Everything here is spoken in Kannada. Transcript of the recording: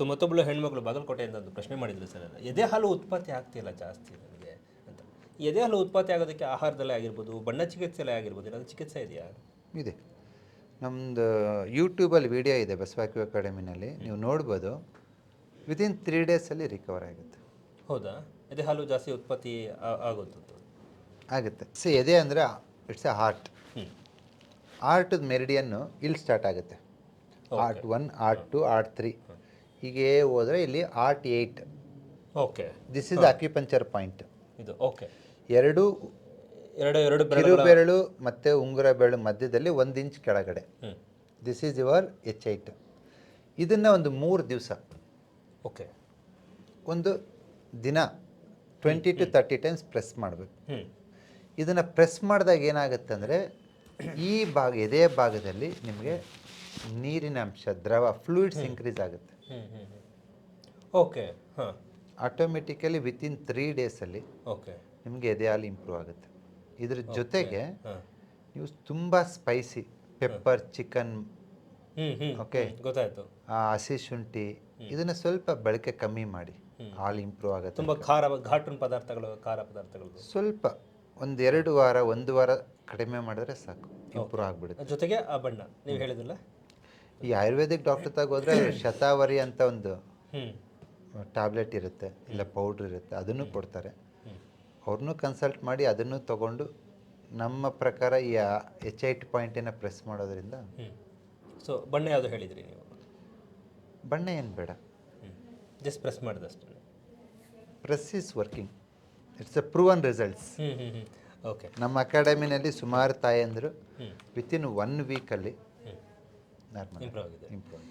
ಸೊ ಮತ್ತೊಬ್ಬಳು ಹೆಣ್ಮಕ್ಳು ಬಾಗಲಕೋಟೆಯಿಂದ ಒಂದು ಪ್ರಶ್ನೆ ಮಾಡಿದ್ರು ಸರ್ ಎದೆ ಹಾಲು ಉತ್ಪತ್ತಿ ಆಗ್ತಿಲ್ಲ ಜಾಸ್ತಿ ನನಗೆ ಅಂತ. ಎದೆ ಹಾಲು ಉತ್ಪತ್ತಿ ಆಗೋದಕ್ಕೆ ಆಹಾರದಲ್ಲೇ ಆಗಿರ್ಬೋದು ಬಣ್ಣ ಚಿಕಿತ್ಸೆಲೇ ಆಗಿರ್ಬೋದು ಏನಾದರೂ ಚಿಕಿತ್ಸೆ ಇದೆಯಾ? ಇದೆ. ನಮ್ಮದು ಯೂಟ್ಯೂಬಲ್ಲಿ ವಿಡಿಯೋ ಇದೆ ಬಸವಾಕ್ಯೂ ಅಕಾಡೆಮಿನಲ್ಲಿ. ನೀವು ನೋಡ್ಬೋದು. ವಿತಿನ್ ತ್ರೀ ಡೇಸಲ್ಲಿ ರಿಕವರ್ ಆಗುತ್ತೆ. ಹೌದಾ? ಎದೆ ಹಾಲು ಜಾಸ್ತಿ ಉತ್ಪತ್ತಿ ಆಗುತ್ತೆ ಆಗುತ್ತದ್ದು ಆಗುತ್ತೆ. ಸೊ ಎದೆ ಅಂದರೆ ಇಟ್ಸ್ ಎ ಹಾರ್ಟ್ ಹ್ಞೂ ಆರ್ಟದ ಮೆರಿಡಿಯನ್ನು ಇಲ್ಲಿ ಸ್ಟಾರ್ಟ್ ಆಗುತ್ತೆ. Heart one heart two heart three ಹೀಗೆ ಹೋದರೆ ಇಲ್ಲಿ heart eight okay. This is acupuncture point ಇದು ಓಕೆ. ಎರಡು ಎರಡು ಎರಡು ಕಿರು ಬೆರಳು ಮತ್ತು ಉಂಗುರ ಬೆರಳು ಮಧ್ಯದಲ್ಲಿ ಒಂದು ಇಂಚ್ ಕೆಳಗಡೆ. This is your H eight ಇದನ್ನು ಒಂದು ಮೂರು ದಿವಸ. ಓಕೆ. ಒಂದು ದಿನ twenty two thirty times press ಮಾಡಬೇಕು. ಇದನ್ನು ಪ್ರೆಸ್ ಮಾಡಿದಾಗ ಏನಾಗುತ್ತೆ ಅಂದರೆ ಈ ಭಾಗ ಎದೆ ಭಾಗದಲ್ಲಿ ನಿಮಗೆ ನೀರಿನ ಅಂಶ ದ್ರವ ಫ್ಲೂಯಿಡ್ಸ್ ಇನ್ಕ್ರೀಸ್ ಆಗುತ್ತೆ. ಓಕೆ ಹಾಂ. ಆಟೋಮೆಟಿಕಲಿ ವಿತಿನ್ ತ್ರೀ ಡೇಸಲ್ಲಿ ಓಕೆ ನಿಮಗೆ ಎದೆ ಹಾಲು ಇಂಪ್ರೂವ್ ಆಗುತ್ತೆ. ಇದ್ರ ಜೊತೆಗೆ ನೀವು ತುಂಬ ಸ್ಪೈಸಿ ಪೆಪ್ಪರ್ ಚಿಕನ್ ಓಕೆ ಗೊತ್ತಾಯ್ತು. ಹಸಿ ಶುಂಠಿ ಇದನ್ನ ಸ್ವಲ್ಪ ಬಳಕೆ ಕಮ್ಮಿ ಮಾಡಿ. ಹಾಲು ಇಂಪ್ರೂವ್ ಆಗುತ್ತೆ ತುಂಬ ಖಾರ ಘಾಟನ್ ಪದಾರ್ಥಗಳು ಖಾರ ಪದಾರ್ಥಗಳು ಸ್ವಲ್ಪ ಒಂದು ಎರಡು ವಾರ ಒಂದು ವಾರ ಕಡಿಮೆ ಮಾಡಿದ್ರೆ ಸಾಕು. ಇಂಪ್ರೂವ್ ಆಗಿಬಿಡುತ್ತೆ. ಜೊತೆಗೆ ಆ ಬಣ್ಣ ನೀವು ಹೇಳಿದಿಲ್ಲ ಈ ಆಯುರ್ವೇದಿಕ್ ಡಾಕ್ಟರ್ ತಗೋದ್ರೆ ಶತಾವರಿ ಅಂತ ಒಂದು ಟ್ಯಾಬ್ಲೆಟ್ ಇರುತ್ತೆ ಇಲ್ಲ ಪೌಡ್ರ್ ಇರುತ್ತೆ ಅದನ್ನು ಕೊಡ್ತಾರೆ. ಅವ್ರನ್ನೂ ಕನ್ಸಲ್ಟ್ ಮಾಡಿ ಅದನ್ನು ತಗೊಂಡು ನಮ್ಮ ಪ್ರಕಾರ ಈ ಎಚ್ ಐಟ್ ಪಾಯಿಂಟನ್ನು ಪ್ರೆಸ್ ಮಾಡೋದ್ರಿಂದ ಸೊ ಬಣ್ಣ ಯಾವುದು ಹೇಳಿದ್ರಿ ನೀವು? ಬಣ್ಣ ಏನು ಬೇಡ. Just press ಮಾಡಿದಷ್ಟೇ. Press is working it's a proven results okay ನಮ್ಮ ಅಕಾಡೆಮಿನಲ್ಲಿ ಸುಮಾರು ತಾಯಂದರು ಅಂದರು ವಿತಿನ್ ಒನ್ ವೀಕಲ್ಲಿ ನಾರ್ಮಲ್ ಇಂಪ್ರೂವ್ ಆಗಿದೆ ಇಂಪ್ರೂವ್